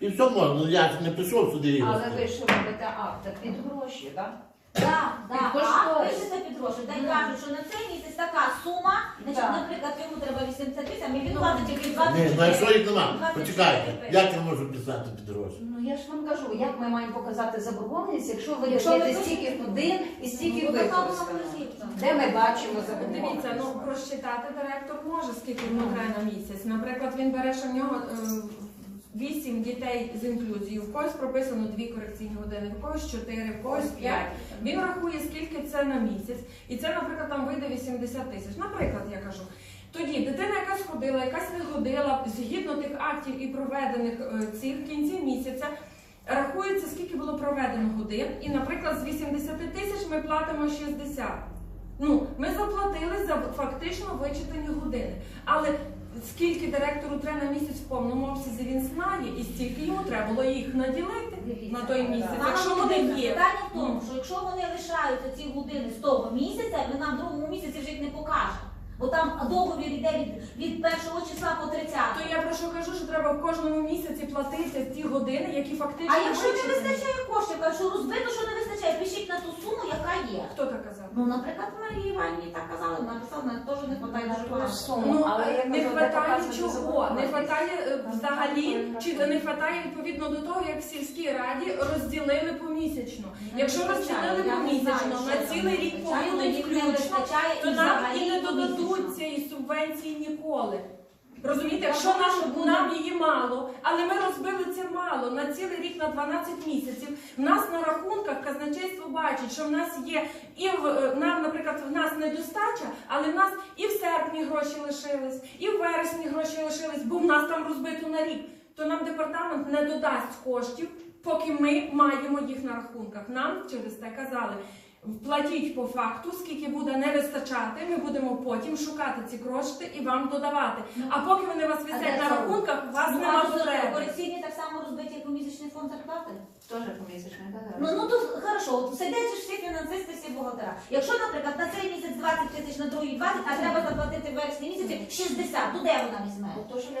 І все можна. Ну, Я ж не прийшов сюди. і Але ви ж робите акти під гроші, так? Так, так, а кошторис. пишете під гроші. Дай Ну. кажуть, що на цей місяць така сума, значить, наприклад, йому треба 80 тисяч, а він Ну. платить тільки Ні, 24. ну якщо їх нема, 24 почекайте. Як я можу писати під гроші? Ну я ж вам кажу, як ми маємо показати заборгованість, якщо ви Якщо даєте ви стільки годин і стільки Ну, така використано. Де ми бачимо Дивіться, ну заборгованість? просчитати директор може, скільки йому треба на місяць. Наприклад, він бере, що в нього вісім дітей з інклюзією, в когось прописано дві корекційні години, в когось чотири, в когось п'ять. Він рахує, скільки це на місяць, і це, наприклад, там вийде 80 тисяч. Наприклад, я кажу. Тоді дитина якась ходила, якась не ходила, згідно тих актів і проведених е, цих в кінці місяця. Рахується, скільки було проведено годин, і, наприклад, з 80 тисяч ми платимо 60. Ну, ми заплатили за фактично вичитані години. Але скільки директору треба на місяць в повному обсязі він знає, і стільки йому треба було їх наділити Дивіться, на той місяць, якщо вони є. Питання в тому, що якщо вони лишаються ці години з того місяця, ми нам в другому місяці вже їх не покажемо. Бо там договір йде від, від першого числа по 30. То я про що кажу, що треба в кожному місяці платити ті години, які фактично А якщо не вистачає коштів, якщо розбито, що не вистачає, пишіть на ту суму, яка є. Хто так казав? Ну, наприклад, Марії Іванівні так казали, вона написала, вона теж не хватає дуже багато. Ну, але не кажу, хватає чого? Не хватає е, взагалі, чи не хватає відповідно до того, як в сільській раді розділили помісячно. Якщо розділили не помісячно на цілий рік повинні включно, то і нам і не додадуть цієї субвенції ніколи. Розумієте, якщо нам, нам її мало, але ми розбили це мало на цілий рік на 12 місяців. В нас на рахунках казначейство бачить, що в нас є і в е, нам, наприклад, в нас недостача, але в нас і в серпні гроші лишились, і в вересні гроші лишились, бо в нас там розбито на рік. То нам департамент не додасть коштів, поки ми маємо їх на рахунках. Нам через те казали. Платіть по факту, скільки буде не вистачати. Ми будемо потім шукати ці кошти і вам додавати. А поки вони у вас висять на рахунках, у вас Ну, нема потреби. корекційні так само розбиті, як помісячний фонд зарплати? Теж помісячно, так? Ну, ну то хорошо, от сидять ж всі фінансисти, всі бухгалтера. Якщо, наприклад, на цей місяць 20 тисяч, на другий 20, а треба заплатити в вересні місяці 60, то де вона візьме?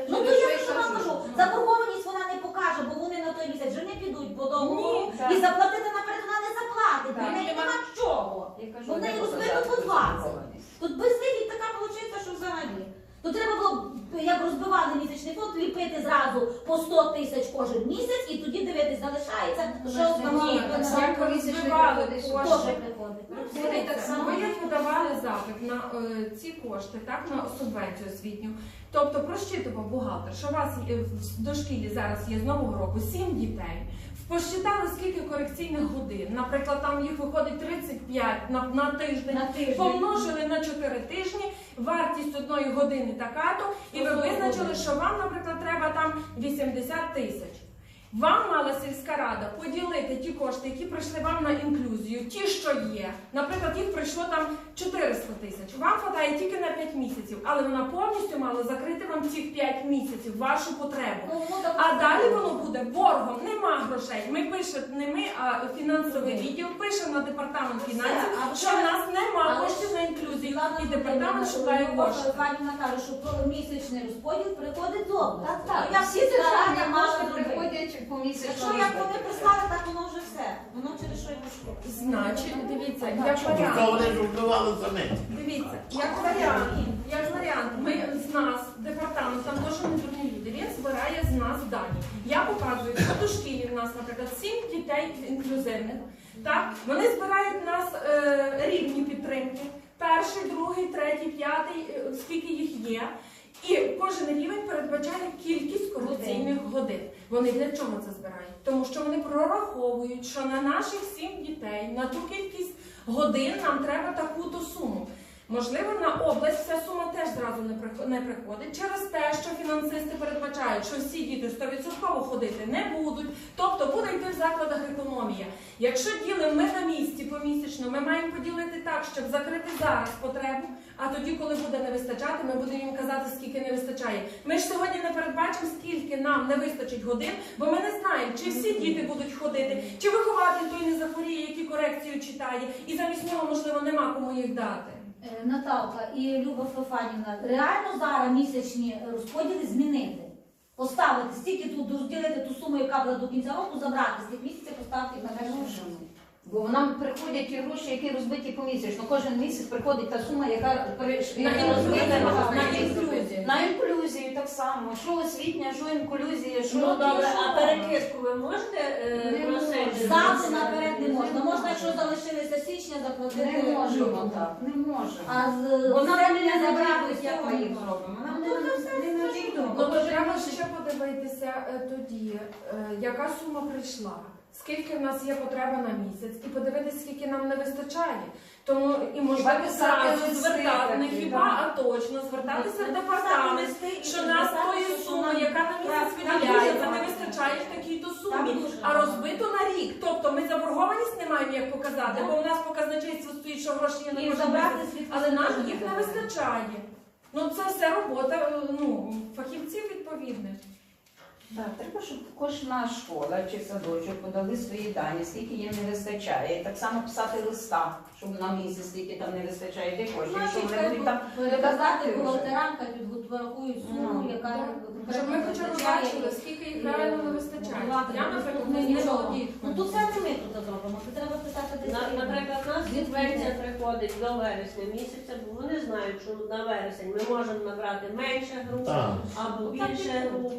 Ну то я що вам кажу, заборгованість вона не покаже, бо вони на той місяць вже не підуть по так. і заплатити наперед вона не заплатить, бо Так. в неї нема чого. Бо в неї розбито по 20. Тут без вихід така виходить, що взагалі. То треба було, б, як розбивали місячний фонд, ліпити зразу по 100 тисяч кожен місяць і тоді дивитись, залишається, що не там так само. Як розбивали приходить, кошти. приходить. Ну, так само. Як подавали запит на е, ці кошти, так на субвенцію освітню. Тобто просчитував бухгалтер, що у вас є, в дошкілі зараз є з нового року сім дітей. Посчитали, скільки корекційних годин. Наприклад, там їх виходить 35 на, на тиждень. На тиждень. Помножили на 4 тижні, вартість одної години така-то, і ви визначили, що вам, наприклад, треба там 80 тисяч. Вам мала сільська рада поділити ті кошти, які прийшли вам на інклюзію, ті, що є. Наприклад, їх прийшло там 400 тисяч. Вам хватає тільки на 5 місяців, але вона повністю мала закрити вам цих 5 місяців, вашу потребу. Ну, ну, А далі воно буде боргом, нема грошей. Ми пишемо не ми, а фінансовий відділ пишемо на департамент фінансів, що в нас нема коштів і департамент шукає кошти. Пані каже, що про місячний розподіл приходить з області. Так, так. Ну, як Всі державні зробити. приходять помісячно. Якщо як вони прислали, так воно вже все. Воно через що й пішло. Значить, дивіться, як Ніхто варіант. вони ж вбивали самі. Дивіться, як варіант, як варіант, ми з нас, департамент, там дуже не люди, він збирає з нас дані. Я показую, що до шкілі в нас, наприклад, сім дітей інклюзивних. Так, вони збирають в нас е, рівні підтримки. Перший, другий, третій, п'ятий, е, скільки їх є. І кожен рівень передбачає кількість корупційних годин. Вони для чого це збирають? Тому що вони прораховують, що на наших сім дітей, на ту кількість годин нам треба таку-то суму. Можливо, на область ця сума теж зразу не приход- не приходить через те, що фінансисти передбачають, що всі діти 100% ходити не будуть, тобто буде йти в закладах економія. Якщо ділимо ми на місці помісячно, ми маємо поділити так, щоб закрити зараз потребу, а тоді, коли буде не вистачати, ми будемо їм казати, скільки не вистачає. Ми ж сьогодні не передбачимо, скільки нам не вистачить годин, бо ми не знаємо, чи всі діти будуть ходити, чи вихователь той не захворіє, який корекцію читає, і замість нього, можливо, нема кому їх дати. Е, Наталка і Люба Фефанівна, реально зараз місячні розподіли змінити. Поставити стільки тут розділити ту суму, яка була до кінця року, забрати з тих місяців, поставити на першу. Бо нам приходять ті гроші, які розбиті помісячно. Кожен місяць приходить та сума, яка яка розбита на на інклюзію. Так само. Що освітня, що інклюзія, що Ну добре, а перекидку ви можете е, Не просити? Здати наперед не можна. Можна, якщо залишилися січня, заплатити Не можемо так, не можемо. А з Вона серпня не забрати забрати, як ми їх зробимо. Нам Ну, не це все невідомо. Ну, то треба ще подивитися е, тоді, е, яка сума прийшла, скільки в нас є потреба на місяць, і подивитися, скільки нам не вистачає. Тому і можливо писати звертати, не хіба, а точно звертатися в департамент, що нас тої суми, яка на місяць виділяється, не вистачає в такій-то сумі, а розбито на рік. Тобто ми заборгованість не маємо як показати, бо у нас показначейство стоїть, що гроші є місяць. звідти Але нам їх не вистачає. Ну це все робота е, ну, фахівців відповідних. Так, треба, щоб кожна школа чи садочок подали свої дані, скільки їм не вистачає. І так само писати листа, щоб на місяць, скільки там не вистачає тих коштів, що Значить, вони будуть там переказати доказати вже. бухгалтерам, хай підготують суму, Ну, яка Щоб ми хоча б вистачає. бачили, скільки їх реально не вистачає. Я, наприклад, Ну, не. Ну тут це не ми тут зробимо, це треба писати десь. На- Наприклад, у нас субвенція приходить до вересня місяця, бо вони знають, що на вересень ми можемо набрати менше груп Так. або Ну, більше груп.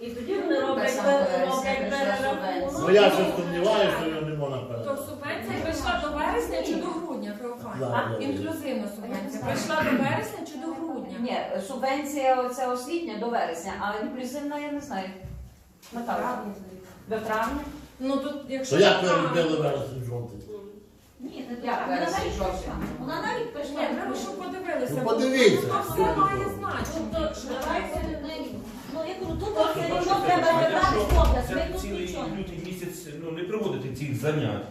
І тоді вони роблять, пер- роблять перерахунок. Ну я ще сумніваюся, що його не можна То передати. субвенція прийшла до вересня чи до грудня? Да, інклюзивна субвенція прийшла до вересня чи до грудня? Ні, субвенція оця освітня до вересня, а інклюзивна я не знаю. Наталя. До травня? Ну тут, якщо То як ви робили вересень жовтий? Ні, не так. Вона вересень, навіть прийшла. Вона навіть прийшла. Ні, треба, щоб подивилися. Ну, подивіться. То все має значення. Тобто, давайте, ну, я кажу, все одно треба забрати що область, ми тут цілий нічого. лютий місяць ну, не проводити цих занять.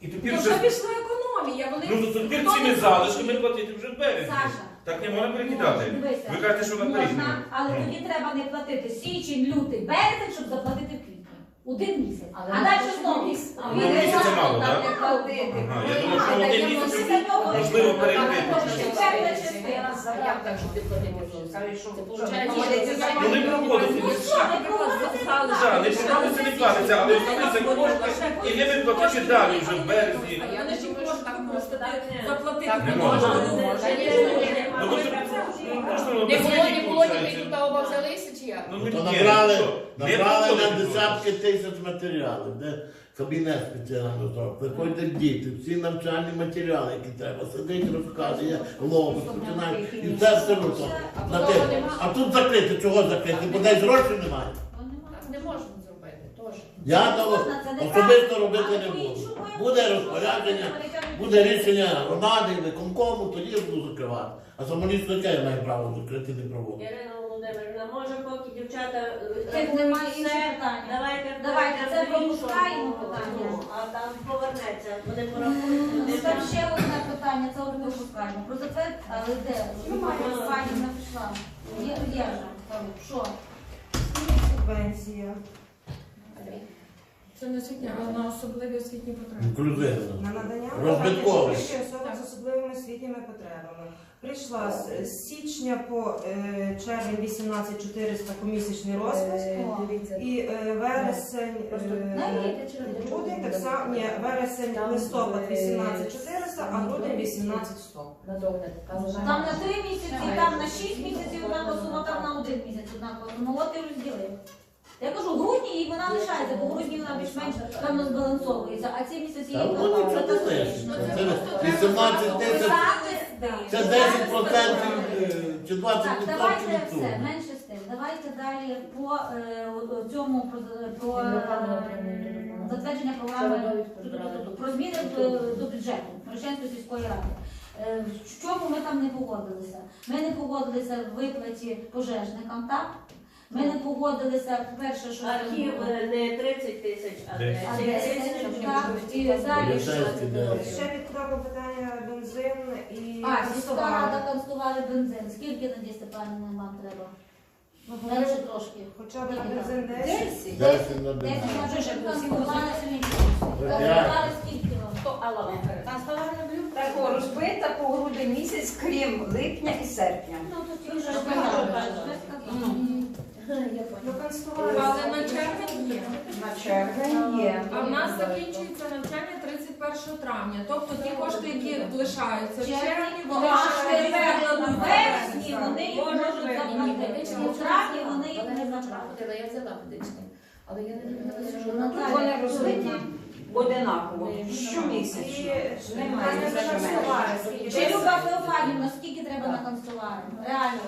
І тепер Ну вже, вже пішла економія, вони... ну, то тепер хто цими не залишками платити вже в березні. Саша. Так не можна перекидати. Ну, дивися, Ви кажете, що наперед. Можна, але Ну. тоді треба не платити січень, лютий, березень, щоб заплатити в квітні. Один місяць. Але А далі знову. місяць. А Ну, ми не місяця мало, так не. Ага, я думав, що не один місяць можливо що- перекрити. Так, може, четверта частина. Як так, щоб ти платити? Скажи, що Це що, получається, проводиться? Ну не. Ну не не Так, не проводиться, не платиться, але остануться кошти, і ви платити далі вже в березні. Заплатити. Не не можна. Ну, ну, Не без було, не виходить. тільки тут оба взялися як? Ну, Ну, то ну, набрали, що, не набрали на проводити десятки тисяч матеріалів, де кабінет спеціально зробив. Приходять діти, всі навчальні матеріали, які треба. Сидить, розказує, логос, починає. І все все. На те. А тут закрити, чого закрити? Бо десь грошей немає. Так не можна зробити, теж. Я того Можна, це не особисто робити не буду. по-іншому Буде розпорядження, буде рішення громади, виконкому, тоді я буду закривати. А самолісно яке я маю право закрити не проводити. Ірина Володимирівна, може поки дівчата е, Тих немає все, інших питань. Давайте, Давайте, це пропускаємо питання. Ну, А там повернеться, вони порахують. Туди Там ще одне питання, це от випускаємо. Про затверд, але де? Пані не пішла. Є, є вже. Там, Що? Субвенція Це не освітня, а на особливі освітні потреби. Інклюзивно. на надання Розбитковий. ще особам з особливими освітніми потребами. Прийшла з з січня по е, червень 18 400 помісячний розпис і е, вересень, е, Навіть, чи грудень так само, ні, вересень, листопад 18 400, а грудень 18 100. Там на три місяці, там на шість місяців однакова сума, там на один місяць однакова. Ну от і розділив. Я кажу, в грудні і вона лишається, бо в грудні вона більш-менш певно збалансовується, а ці місяці Та її нічого не катастрофічно. лишиться. Це 18 тисяч, це 10% е, чи 20% Так, давайте від все, менше з тим. Давайте далі по е, о- цьому про, про е, затвердження програми про зміни до, до бюджету Рощенської сільської ради. Е, В чому ми там не погодилися? Ми не погодилися в виплаті пожежникам, так? Ми не погодилися, перше, що Архів е, не 30 тисяч, а Десять. а 10 10 тисяч. так, і далі. Поліцейські, да. Ще відкладно питання бензин і А, сільська рада констували бензин. Скільки Надія Степанівна вам треба? Менше трошки. Хоча б на бензин 10. 10 на 10. Десять може ще констували. П'ять. Констували скільки вам? Так, розбита по грудень місяць, крім липня і серпня. Ну, то ті вже Ну. Ну, констували. Але на червень є. На червень є. А в нас закінчується навчання 31 травня. Тобто ті кошти, які лишаються в червні, вони ще не. В вересні вони їх можуть заплатити. У травні вони їх не заплатять. Я взяла медичний, але я не вони розбиті одинаково. Щомісячно. Немає. Чи Люба Феофанівна, скільки треба на канцелярію? Реально.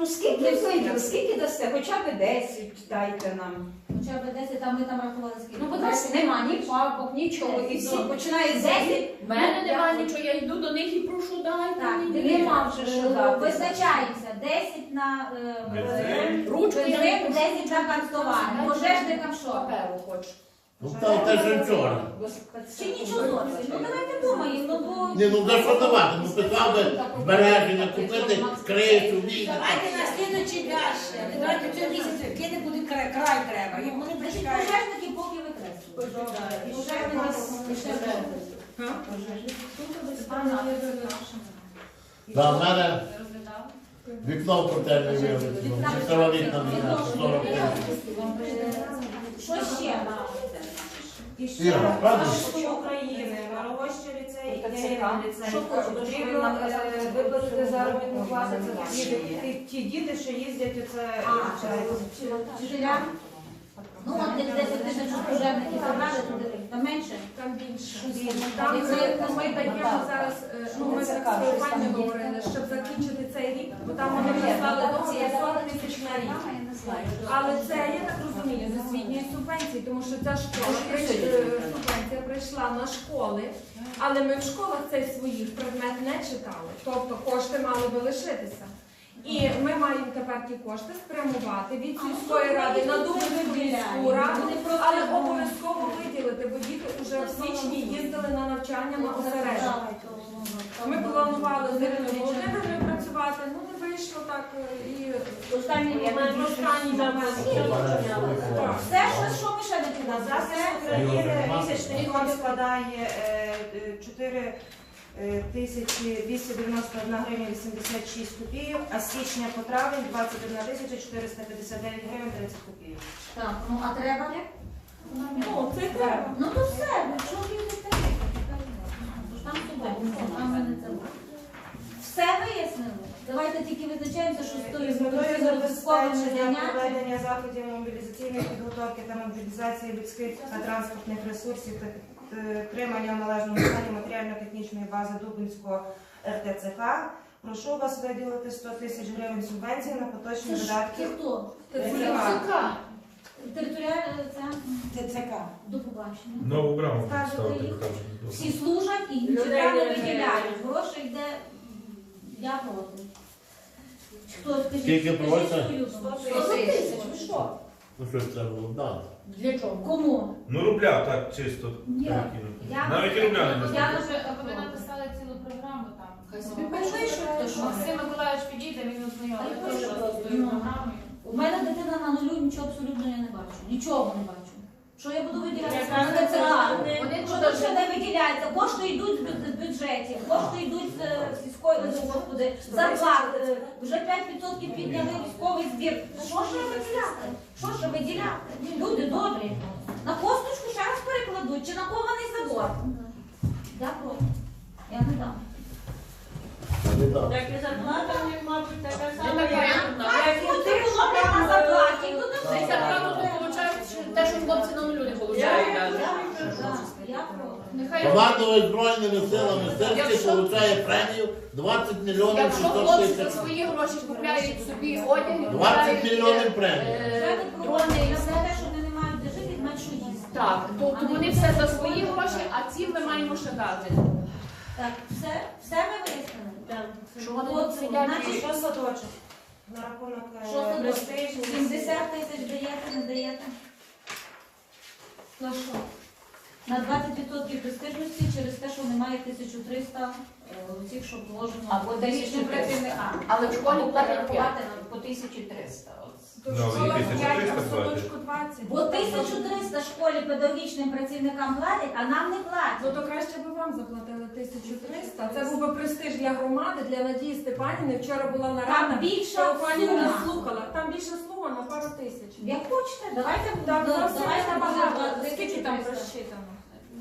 Ну скільки вийде, скільки дасте? Хоча б 10 дайте нам. Хоча б 10, а ми там рахували скільки. Ну, будь ласка, нема ні папок, нічого. І всі починають з 10. В мене немає нічого, я йду до них і прошу, дайте Так, мені. Нема вже що Е, дати. Визначається 10 на е, Бензин. Ручку я не 10 на канцелярію. Пожежникам що? Паперу хочу. Ну там те, що вчора. Чи нічого зовсім? Ну давайте думаємо, ну бо... Ні, ну за що давати? Ну писав би збереження, купити кришу, вікна. Давайте на слідуючий далі. Давайте цього місяця кине буде край, край треба. І вони Значить, почекають. пожежники поки викреслюють. Пожежники ще Да, в мене вікно в котельні вилетіло. Чи вікна міняти? 40 тисяч. Що ще? І ще Іра, правда? Пошту України, Марогоща ліцей і Це ліцей. Що Потрібно е, виплатити заробітну плату. Це ті, діти, що їздять оце. А, е, Вчителя? Ну, от десь 10 тисяч пожежників забрали, туди там менше. Там більше. Там ми, ми даємо зараз, е, ну ми так з пані говорили, щоб закінчити цей рік, бо там вони прислали до 40 тисяч на рік. Але це, я так розумію, з освітньої субвенції, тому що ця школа прийш- е, субвенція прийшла на школи, але ми в школах цей своїх предмет не читали. Тобто кошти мали би лишитися. І ми маємо тепер ті кошти спрямувати від сільської ради на міську раду, але обов'язково виділити, бо діти вже в січні їздили на навчання на осередок. Ми планували з Іриною Володимирівною працювати, ну не вийшло так е, і Останній момент Все, що, ми ще не На підемо? засіб України місячний фонд складає е, е, 4 е, тисячі 291 гривня 86 копійок, а з січня по травень 21 тисяча 459 гривень 30 копійок. Так, ну а треба? Ну, це треба. Ну то все, ну що ви не Там субвенція, там ми не це. Все вияснили. Давайте тільки визначаємося, що тою З метою забезпечення проведення заходів мобілізаційної підготовки та мобілізації людських та транспортних ресурсів та підтримання в належному стані матеріально-технічної бази Дубинського РТЦК. Прошу вас виділити 100 тисяч гривень субвенції на поточні Це видатки. це хто? ТЦК. Територіальний центр ТЦК. до побачення. Нову грамоту Скажете їх? Всі служать і Людей нічого не не виділяють. Гроші йде. Я проти. Хто скажіть? Скільки проводиться? свою Сто думку. тисяч. Ви що? Ну що це було дати? Для чого? Кому? Ну рубля так чисто. Ні. перекинути. Я- Навіть і рубля не Я знаю. вже ви написали цілу програму там. Хай собі Ну, то що? Максим Миколаївич підійде, він ознайомий. Та й теж з тою Ну. програмою. У мене дитина на нулю, нічого абсолютно я не бачу. Нічого не бачу. Що я буду виділяти на кажу, Що тут ще не виділяється? Кошти йдуть з бю- бюджетів, кошти йдуть з е, сільської господи, зарплат. е, Вже 5% підняли військовий збір. Що ж виділяти? Що ж виділяти? Люди добрі. На косточку ще раз перекладуть, чи на кований забор. Я проти. Я не дам. Так і зарплата в них, мабуть, така сама. як- і Ну, ти на зарплаті, ну не получають те, що хлопці на нулю не получають. Командувач Збройними силами серці Якщо- премію 20 мільйонів Якщо 600 хлопці за тисяч. свої гроші купляють собі одяг, і 20 купляють, мільйонів премії. е, дрони і все. те, що вони не мають де жити, знають, що їсти. Так, тобто вони все за свої гроші, а ці ми маємо ще дати. Так, все, все ми вияснили. Так. Що вони сидять значить, Що садочок? На рахунок е, Що садочок? престиж. 70 тисяч даєте, не даєте? На що? На 20% престижності через те, що немає 1300 е, цих, що вложено. Або медичним 1300. Але в школі платять по 1300. От То Ну, школа але 1300 5, а платять. садочку 20. Бо 1300 школі педагогічним працівникам платять, а нам не Ну платять. то краще би вам заплатили 1300. Це був би престиж для громади, для Надії Степанівни. Вчора була нарада. Там більша пані сума. нас слухала. Там більше слова на пару тисяч. Як хочете, давайте Так, ну, давайте набагато. буде Скільки там 1300. розчитано?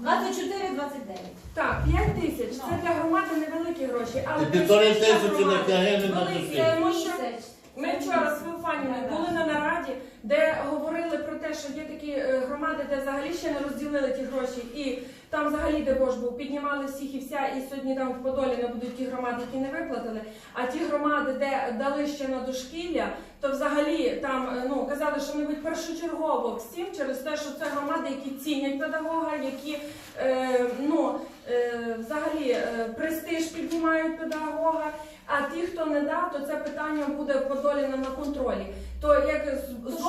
24-29. Так, 5 тисяч. Це для громади невеликі гроші, але І півтори для тисячі на громади тягини на великий, душі. тому що Місяць. Ми вчора з Феофанівною були на нараді, де говорили про те, що є такі е, громади, де взагалі ще не розділили ті гроші, і там взагалі де Бож був, піднімали всіх і вся, і сьогодні там в Подолі не будуть ті громади, які не виплатили. А ті громади, де дали ще на дошкілля, то взагалі там е, ну казали, що мабуть першочергово всім через те, що це громади, які цінять педагога, які е, ну е, взагалі е, престиж піднімають педагога. А ті, хто не дав, то це питання буде подоліне на контролі. То як з- з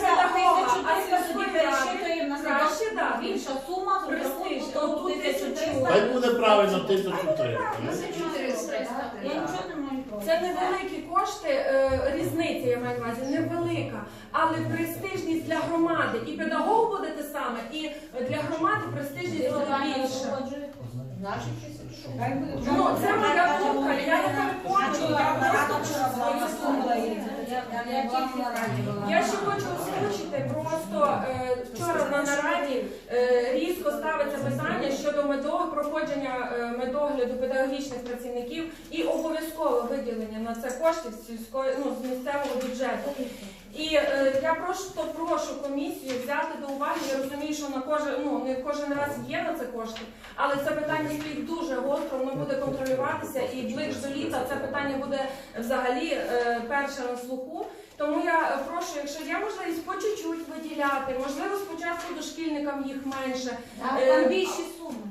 педагога, а 1400, тоді ради, пересчитуємо краще дати. Більша сума, з Престиж. того Отут 1300. Хай буде правильно 1300. Я нічого не маю проти. Це невеликі кошти, е, різниця я маю на увазі, невелика, але престижність для громади. І педагог буде те саме, і для громади престижність буде більша. Ну, це моя думка, я не переконую, я просто свою. Я ще хочу озвучити, просто е, вчора на нараді е, різко ставиться питання щодо медог, проходження е, медогляду педагогічних працівників і обов'язкове виділення на це коштів з сільської ну, з місцевого бюджету. І е, я просто прошу комісію взяти до уваги. Я розумію, що на кожен ну не кожен раз є на це кошти, але це питання стоїть дуже гостро, воно буде контролюватися і ближче до літа це питання буде взагалі е, перше на слуху. Тому я прошу, якщо є можливість по чуть-чуть виділяти, можливо, спочатку дошкільникам їх менше. Е, Там більші суми.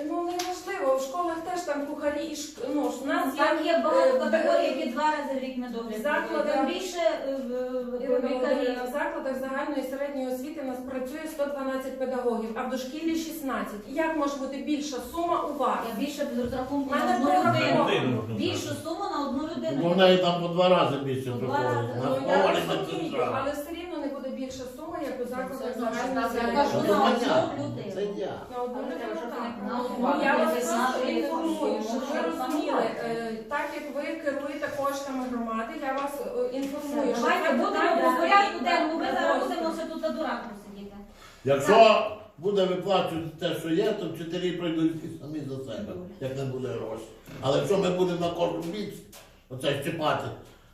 Е, Ну неможливо, в школах теж там кухарі і шк... ну, ж в нас Там є багато е, категорій, які два рази в рік медогляд. Заклади. Там більше е, в- Ірина в- Володимирівна, в закладах загальної середньої освіти у нас працює 112 педагогів, а в дошкіллі 16. Як може бути більша сума у вас? Я більше з розрахунку Мене на одну людину. Більшу суму на одну Бо людину. в неї там по два рази більше два приходить. рази. На Ну, я розумію, але все рівно не буде більша сума, як у закладах загальної середньої кажу, на Ну, одну Це я. На одну людину так. Ну, я вас просто інформую, щоб ви розуміли, е, так як ви керуєте коштами громади, я вас е, інформую, що Давайте це будемо питання по порядку денному. Ми зараз будемо ще тут на дураку сидіти. Якщо буде виплачувати те, що є, то вчителі пройдуть і самі за себе, як не буде грошей. Але якщо ми будемо на кожну біч, оце щепати,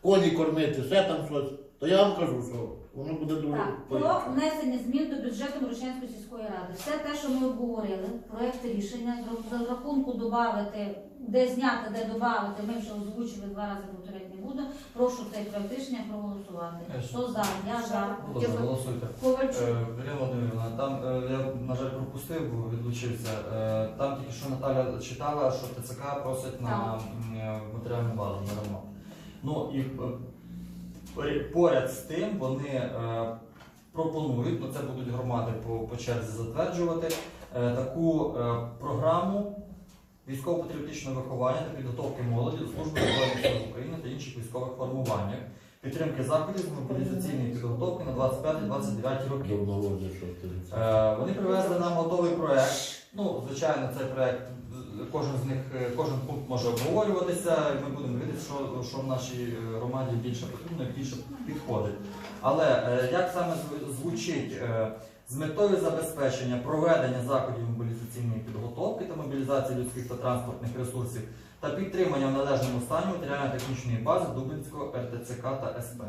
коні кормити, ще там щось, то я вам кажу, що воно буде дуже Так, про внесення змін до бюджету Мирошнянської сільської ради. Все те, що ми обговорили, проєкт рішення, з розрахунку додати, де зняти, де додати, ми вже озвучили два рази повторити не буду. Прошу цей проєкт рішення проголосувати. Хто за? Я за. Будь ласка, голосуйте. Ковальчук. Е, Ірина Володимирівна, там е, я, на жаль, пропустив, бо відлучився. Е, Там тільки що Наталя читала, що ТЦК просить на Так. м, е, матеріальну базу на ремонт. Ну і е, поряд з тим вони е, пропонують, ну це будуть громади по, по черзі затверджувати, е, таку е, програму військово-патріотичного виховання та підготовки молоді до служби Збройних сил України та інших військових формуваннях, підтримки заходів з мобілізаційної підготовки на 25-29 роки. Вони привезли нам готовий проект. Ну, звичайно, цей проект, кожен з них, е, кожен пункт може обговорюватися, і ми будемо дивитися, що, що в нашій е, громаді більше потрібно і більше підходить. Але е, як саме звучить з метою забезпечення проведення заходів мобілізаційної підготовки та мобілізації людських та транспортних ресурсів та підтримання в належному стані матеріально-технічної бази Дубинського РТЦК та СП.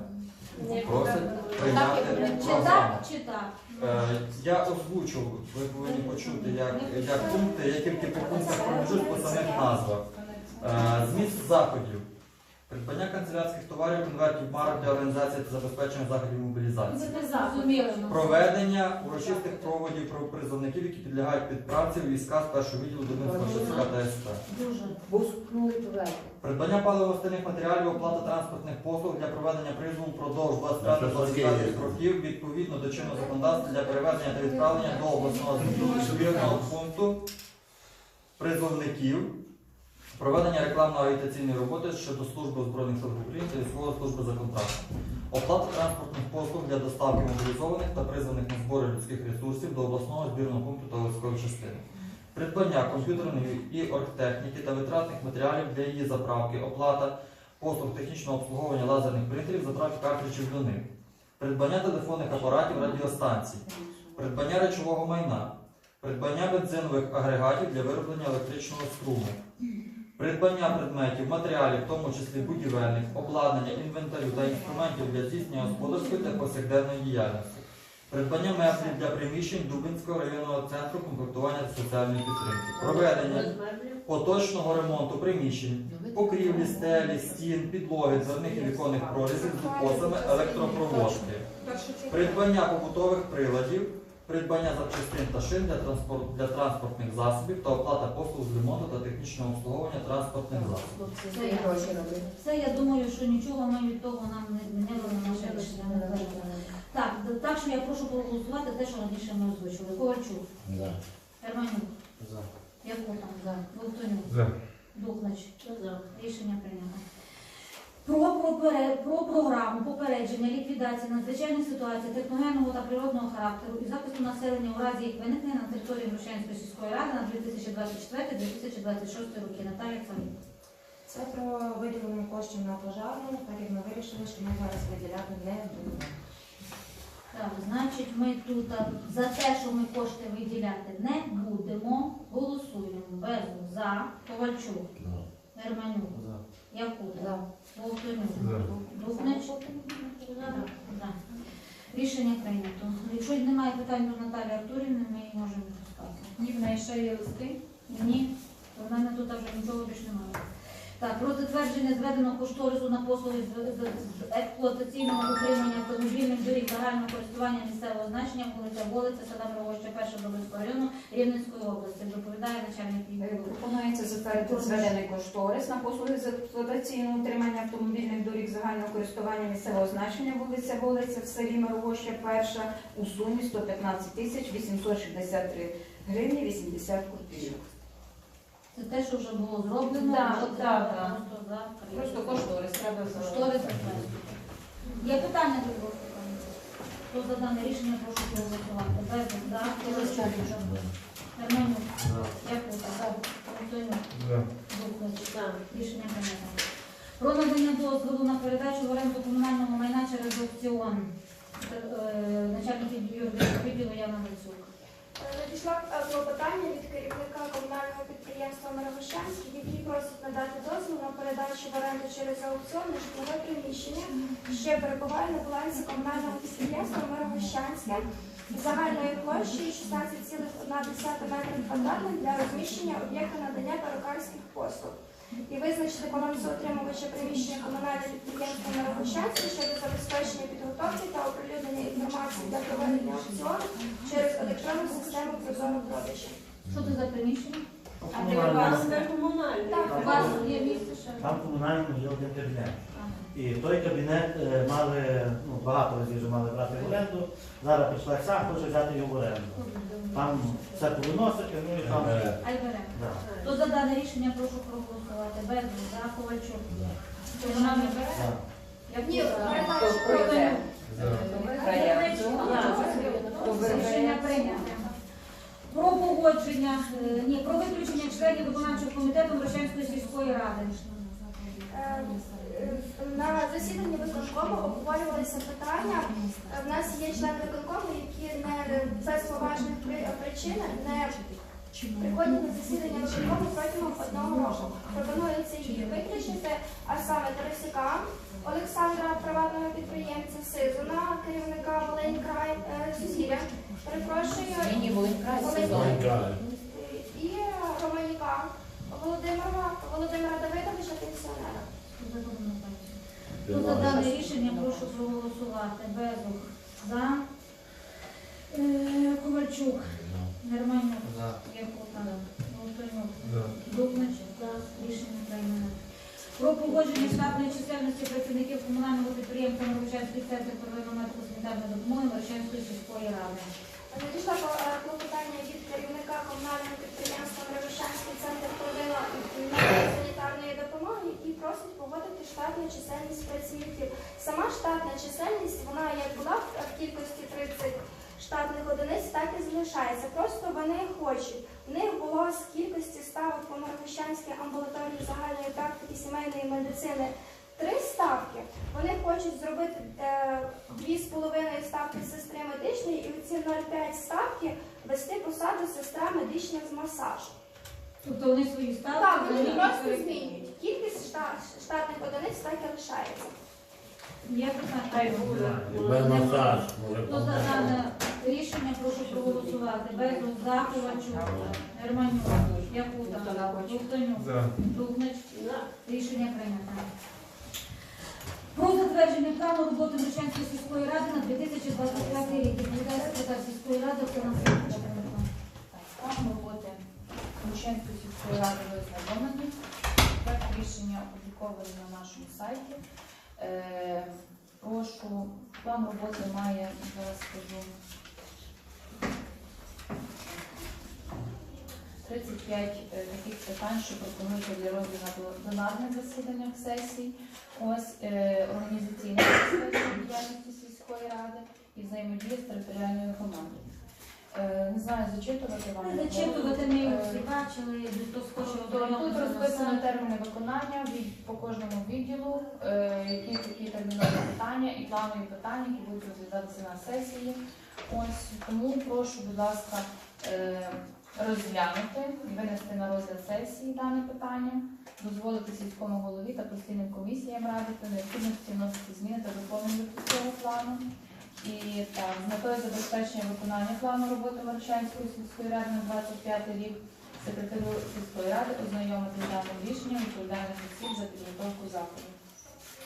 Просять прийняти Чи так, чи так? Е, Я озвучу, ви повинні почути, як, як пункти, я тільки по пунктах пробіжусь по самих назвах. Е, Зміст заходів. Придбання канцелярських товарів, конвертів марок для організації та забезпечення заходів мобілізації. Це не зрозуміло. Проведення урочистих проводів про призовників, які підлягають підправці у війська з першого відділу Дубинського ШСК та СП. Дуже. Придбання паливо-стильних матеріалів, оплата транспортних послуг для проведення призову впродовж 25-25 років відповідно до чинного законодавства для перевезення та відправлення до обласного збірного пункту призовників Проведення рекламно-агітаційної роботи щодо служби Збройних сил України та військової служби за контрактом. Оплата транспортних послуг для доставки мобілізованих та призваних на збори людських ресурсів до обласного збірного пункту та військової частини. Придбання комп'ютерної і оргтехніки та витратних матеріалів для її заправки, оплата послуг технічного обслуговування лазерних принтерів, заправки картриджів до них. Придбання телефонних апаратів радіостанцій, придбання речового майна, придбання бензинових агрегатів для вироблення електричного струму, придбання предметів, матеріалів, в тому числі будівельних, обладнання, інвентарю та інструментів для здійснення господарської та повсякденної діяльності, придбання меблів для приміщень Дубинського районного центру комплектування та соціальної підтримки, проведення поточного ремонту приміщень, покрівлі, стелі, стін, підлоги, дверних і віконних прорізів з укосами електропроводки, придбання побутових приладів, придбання запчастин та шин для, транспорт, для транспортних засобів та оплата послуг з ремонту та технічного обслуговування транспортних засобів. Це гроші. Це я думаю, що нічого ми від того нам не змінило на наше рішення. Так, д- так що я прошу проголосувати те, що раніше ми озвучили. Ковальчук, Да. Германюк, За. Якута, Вовтонюк, За. Духнач. За. Рішення прийнято. Про, пропере- про програму попередження ліквідації надзвичайних ситуацій техногенного та природного характеру і захисту населення у разі їх виникнення на території Грушенської сільської ради на 2024-2026 роки. Наталія Царів. Це про виділення коштів на пожарну, так як ми вирішили, що ми зараз виділяти не будемо. Так, значить, ми тут за те, що ми кошти виділяти не будемо, голосуємо. Безу за Ковальчук, Да. Германюк, Якут, За. Вовтонюк, За. Рішення прийнято. Якщо немає питань до Наталії Артурівни, ми її можемо відпускати. Ні, в неї ще є листи. Ні, то в мене тут вже нічого більше немає. Так, про затвердження зведеного кошторису на послуги з, експлуатаційного утримання автомобільних доріг загального користування місцевого значення, вулиця Волиця, села Мировоща, перша Добринського району Рівненської області. Доповідає начальник Е, відділу. Пропонується затвердити зведений кошторис на послуги з експлуатаційного утримання автомобільних доріг загального користування місцевого значення вулиця Волиця в селі Мировоща перша у сумі 115 тисяч 863 гривні 80 копійок. Це те, що вже було зроблено. Да, от да, треба да. Просто завтра. Просто кошторис треба Кошторис затвердити. Є питання до голосування? Хто за дане рішення, прошу проголосувати. Без за, Ковальчук, Германюк, Якута, Антонюк, За. Духович. За. Рішення прийнято. Про надання дозволу на передачу в оренду комунального майна через аукціон. Е, Начальник відділу юридичного відділу Яна Гальцюк. Надійшла е, клопотання від керівника комунального підприємства Мирогощанський, який просить надати дозвіл на передачу в оренду через аукціон на житлове приміщення, що перебуває на балансі комунального підприємства Мирогощанське загальною площею 16,1 метрів квадратних для розміщення об'єкта надання перукарських послуг. І визначити балансоутримувача приміщення комунального підприємства Мировощанське щодо забезпечення підготовки та оприлюднення інформації для проведення аукціону через електронну систему прозоро продажі. Що це за приміщення? А ти у вас не комунальний. Так, У вас є місце ще? Там комунальному є один кабінет. І той кабінет е, мали, ну, багато разів вже мали брати в оренду. Зараз прийшла сам, хоче взяти його в оренду. Там все повиносити, ну і там. Е, Да. Хто за дане рішення, прошу проголосувати. Без за Ковальчук. да. Що вона не бере? Да. Як Ні? За. Виграє. Хто Рішення прийнято. Про погодження, е, ні, про виключення членів виконавчого комітету Мрощанської сільської ради. Е, На засіданні виконкому обговорювалися питання. Е, В нас є члени виконкому, які не без поважних причин не приходять на засідання виконкому протягом одного року. Пропонується їх виключити, а саме Тарасюка Олександра, приватного підприємця, Сизуна, керівника Волинькрай е, Сузір'я. Перепрошую. Волинькрай. І Романіка Володимира Володимира Давидовича пенсіонера. Хто за дане рішення, прошу проголосувати. Безух. За. Е, Ковальчук. За. Якута. Антонюк. За. Дубнач. Рішення прийнято. Про погодження штатної чисельності працівників комунального підприємства Мировичанський центр первинної медико-санітарної допомоги Мировичанської сільської ради. Надійшло е, клопотання від керівника комунального підприємства Мировишанський центр первинної просить погодити штатну чисельність працівників. Сама штатна чисельність, вона як була в кількості 30 штатних одиниць, так і залишається. Просто вони хочуть. В них було з кількості ставок по Маргощанській амбулаторії загальної практики сімейної медицини три ставки. Вони хочуть зробити е, дві з половиною ставки сестри медичної і оці 0,5 ставки вести посаду сестра медична з масажу. Тобто вони свої ставки. Так, вони просто змінюють. Кількість шта- штатних одиниць так і лишається. Масаж, може, Хто за дане рішення, прошу проголосувати. Безус, Заховачу, Германюк, Якута, Лухтанюк, Духнич. Рішення прийнято. Про затвердження плану роботи Мещанської сільської ради на 2025 рік. Відповідає секретар сільської ради Оксана Сергійовна. План роботи Мущенської сільської ради ви ознайомлені. Проект рішення опублікований на нашому сайті. Е, прошу, план роботи має, зараз скажу, 35 е, таких питань, що пропонуються для розгляду на пленарних засіданнях сесій. Ось е, організаційна діяльності сільської ради і взаємодія з територіальною громадою. Е, Не знаю, зачитувати вам. Зачитувати ми Е, всі бачили, хто Тобто Тут розписано терміни виконання від по кожному відділу, е, які такі термінові питання і планові питання, які будуть розглядатися на сесії. Ось тому прошу, будь ласка, розглянути і винести на розгляд сесії дане питання, дозволити сільському голові та постійним комісіям ради при необхідності вносити зміни та доповнення до цього плану. І так, з метою забезпечення виконання плану роботи Марчанської сільської ради на 25 рік секретарю сільської ради ознайомити з даним рішенням відповідальних осіб за підготовку заходів.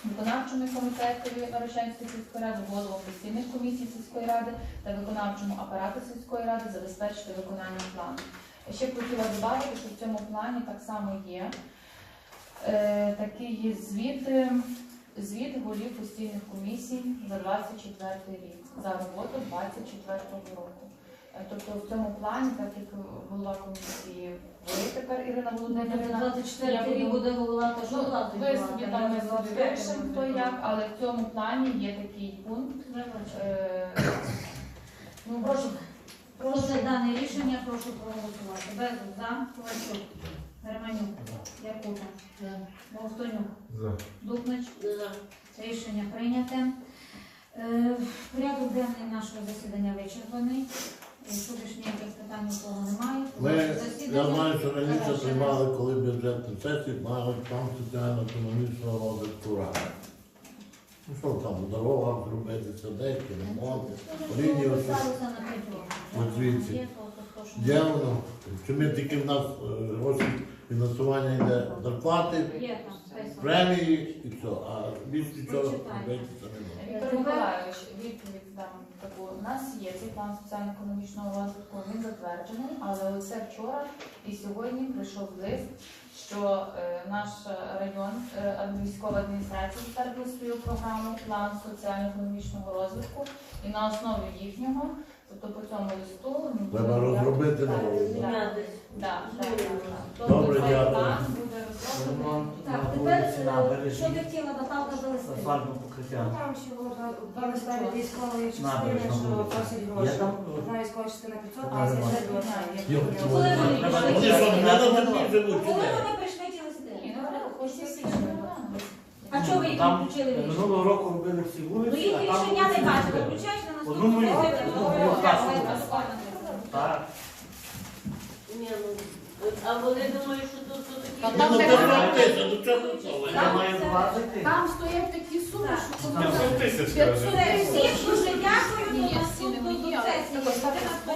Виконавчому комітетові Марочанської сільської ради, головам постійних комісій сільської ради та виконавчому апарату сільської ради забезпечити виконання плану. Ще б хотіла додати, що в цьому плані так само є е, такий є звіт, е, звіт голів постійних комісій за 24 рік, за роботу 24 року. Е, Тобто в цьому плані, так як голова комісії ви тепер Ірина Володимирівна, 24 рік буду- буде голова, що Ну, ви собі там не запишемо, хто як, але в цьому плані є такий пункт. Е, Ну, прошу, Прошу дане рішення, прошу проголосувати. Безус, за, Ковальчук, Германюк, Якута, Богданюк, Дубнич. Рішення прийняте. Е, Порядок денний нашого засідання вичерпаний. Якщо більш ніяких питань нікого немає, то Ми, засідання я знаю, що раніше завершено. приймали, коли бюджетні сесії, мали там соціально-економічного розвитку ради. Ну що там, дорога зробити, садики, ремонти, лінії освіти. Записалося на п'ять років. Освіті. Є, то- то- то, що- воно? Чи ми тільки в нас е, гроші фінансування йде зарплати, Є там список. премії і все, а більше Прочитай. робити це не можна. Віктор Миколайович, відповідь дам таку. У нас є цей план соціально-економічного розвитку, він затверджений, але оце вчора і сьогодні прийшов лист, що е, наш район е, військова адміністрація затвердила свою програму план соціально-економічного розвитку, і на основі їхнього, тобто по цьому листу ну, Треба розробити так, новий. так. Тобто Добре, дякую. Так, тепер е, що ти хотіла, Наталка залишити? Асфальтне покриття. Ну, Там ще два- два військової частини, Набережна що вулиця. просять Є гроші. там? Одна військова частина 500 А, тисяч, ще є. Коли вони прийшли? Коли вони ті листи? Ні, ну, хочете всі програми. А чого ви їх не Там включили в рішення? минулого року робили всі Ну вулиці, їх а там рішення не вулиці бачили. робили. Включаєш на Одну наступну мою, сесію, одну то мою говорять, касу. але асфальтна Так. Ні, ну, а вони думають, що тут тут Та такі... там Ну, це вона- робити, ну чого ви Я маю 20. Там стоять такі суми, що Там 100 тисяч, каже. Всім дуже дякую. До ні, всі не наступної мої, але сесії. це